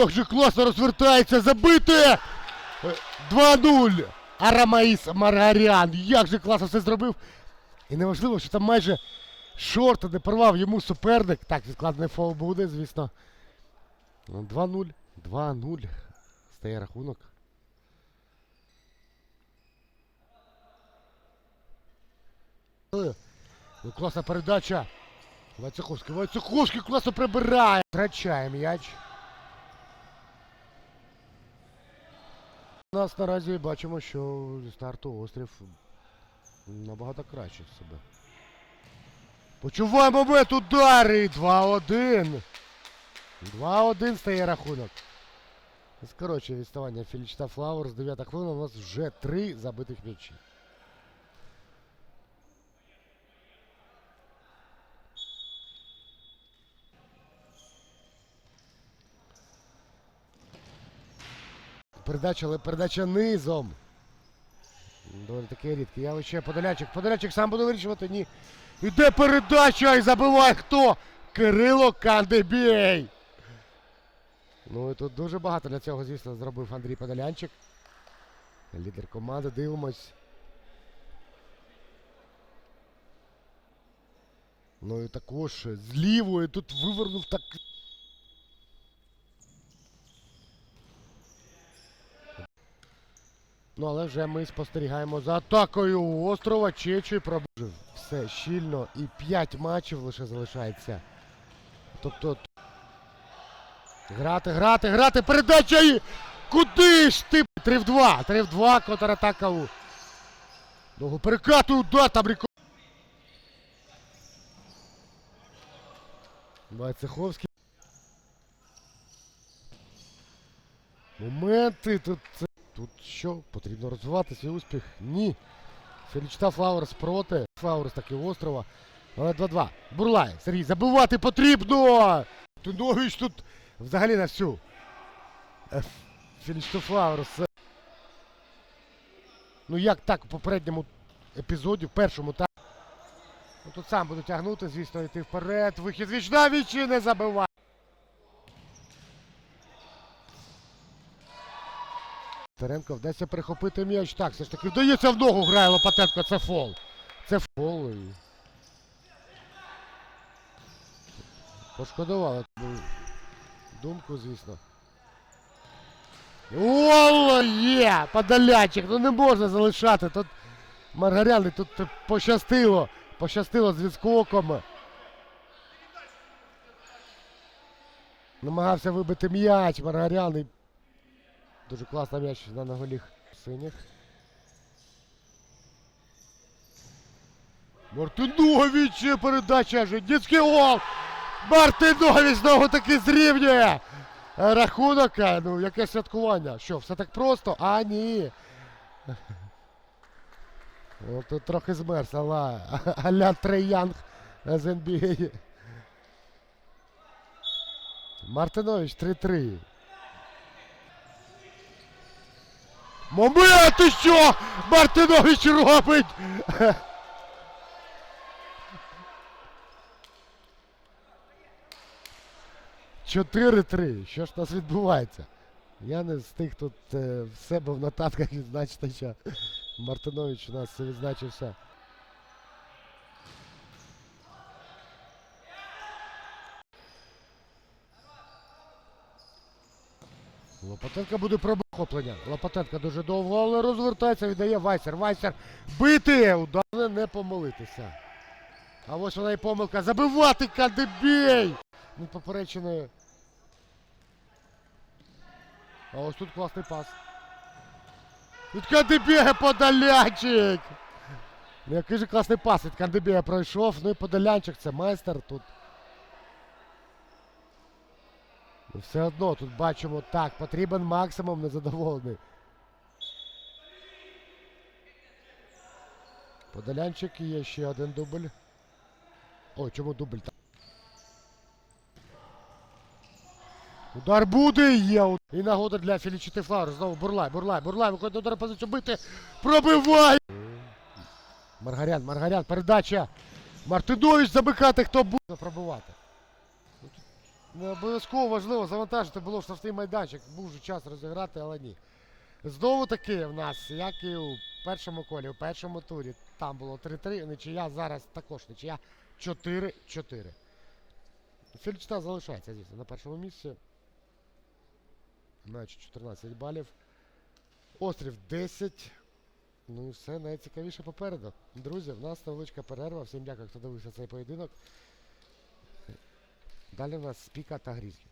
Як же класно розвертається, забити! Е, 2-0! Арамаїс Маргарян, як же класно все зробив. І неважливо, що там майже шорти не порвав йому суперник. Так, відкладений фол буде, звісно. Ну, 2-0. 2-0. Стає рахунок. Ну, класна передача. Войцеховський, Войцеховський класно прибирає. Втрачає м'яч. Нас наразі бачимо, що зі старту острів набагато краще себе. Почуває момент удари! 2-1. 2-1 стає рахунок. Скорочує відставання Філічта з 9 хвилин У нас вже 3 забитих м'ячі. Передача, але передача низом. Доволі таке рідке. Явище Подолячик. Подолячик сам буде вирішувати. Ні. Іде передача і забиває хто? Кирило Кандебій. Ну і тут дуже багато для цього, звісно, зробив Андрій Подолянчик. Лідер команди, дивимось. Ну і також з лівої тут вивернув так. Ну, але вже ми спостерігаємо за атакою острова. Чечі пробив все щільно і 5 матчів лише залишається. Тобто. Грати, грати, грати, передача і. Куди ж ти? 3 в 2. 3 в 2, контратака у. Довго перекату, да, там ріко. Войцеховський. Моменти тут. Тут що? Потрібно розвивати свій успіх? Ні. Фелічта Флауерс проти. Флауерс таки острова. Але 2-2. Бурлай. Сергій, забивати потрібно! Тунович тут взагалі на всю. Фелічта Флауерс. Ну як так у попередньому епізоді, в першому так. Ну тут сам буду тягнути, звісно, йти вперед. Вихід віч на віч і не забиває. Теренко вдасться перехопити м'яч. Так, все ж таки вдається в ногу грає Лопатенко, це фол. Це фол. І... Пошкодували думку, звісно. Ола є! Подолячик, ну не можна залишати. Тут Маргаряни тут пощастило. Пощастило з відскоком. Намагався вибити м'яч Маргарян і Дуже класний м'яч на наголіх синіх. Мартинович передача Жидніцький гол! Мартинович знову таки зрівнює! Рахунок, е, ну яке святкування. Що, все так просто? А, ні. Ну, тут трохи змерз, але а-ля Трей Янг з NBA. Мартинович 3-3. Момент, що? Мартинович робить! Чотири-три. Що ж у нас відбувається? Я не тих тут е, в себе в нотатках відзначити, що Мартинович у нас відзначився. Лопатенко буде пробохоплення. Лопатенко дуже довго, але розвертається, віддає Вайсер. Вайсер бити! Удар не помилитися. А ось вона і помилка. Забивати Кандебій! Ну, попереченою. А ось тут класний пас. Від Кандебія подолянчик! Ну, Який же класний пас від Кандебія пройшов. Ну і подолянчик це майстер тут. Ну, все одно тут бачимо так, потрібен максимум незадоволений. Подолянчик є ще один дубль. Ой, чому дубль так? Удар буде є. І нагода для Філічити Флауер. Знову Бурлай, Бурлай, Бурлай, виходить удар позицію бити. Пробиває! Маргарян, Маргарян, передача. Мартинович замикати, хто буде пробивати. Не обов'язково важливо завантажити було штрафний майданчик. Був вже час розіграти, але ні. Знову таки в нас, як і у першому колі, у першому турі, там було 3-3, нічия, зараз також нічия 4-4. Фільчта залишається, звісно, на першому місці. Матч 14 балів. Острів 10. Ну і все найцікавіше попереду. Друзі, в нас невеличка перерва. Всім дякую, хто дивився цей поєдинок. Далі у вас Спіка та Грізлі.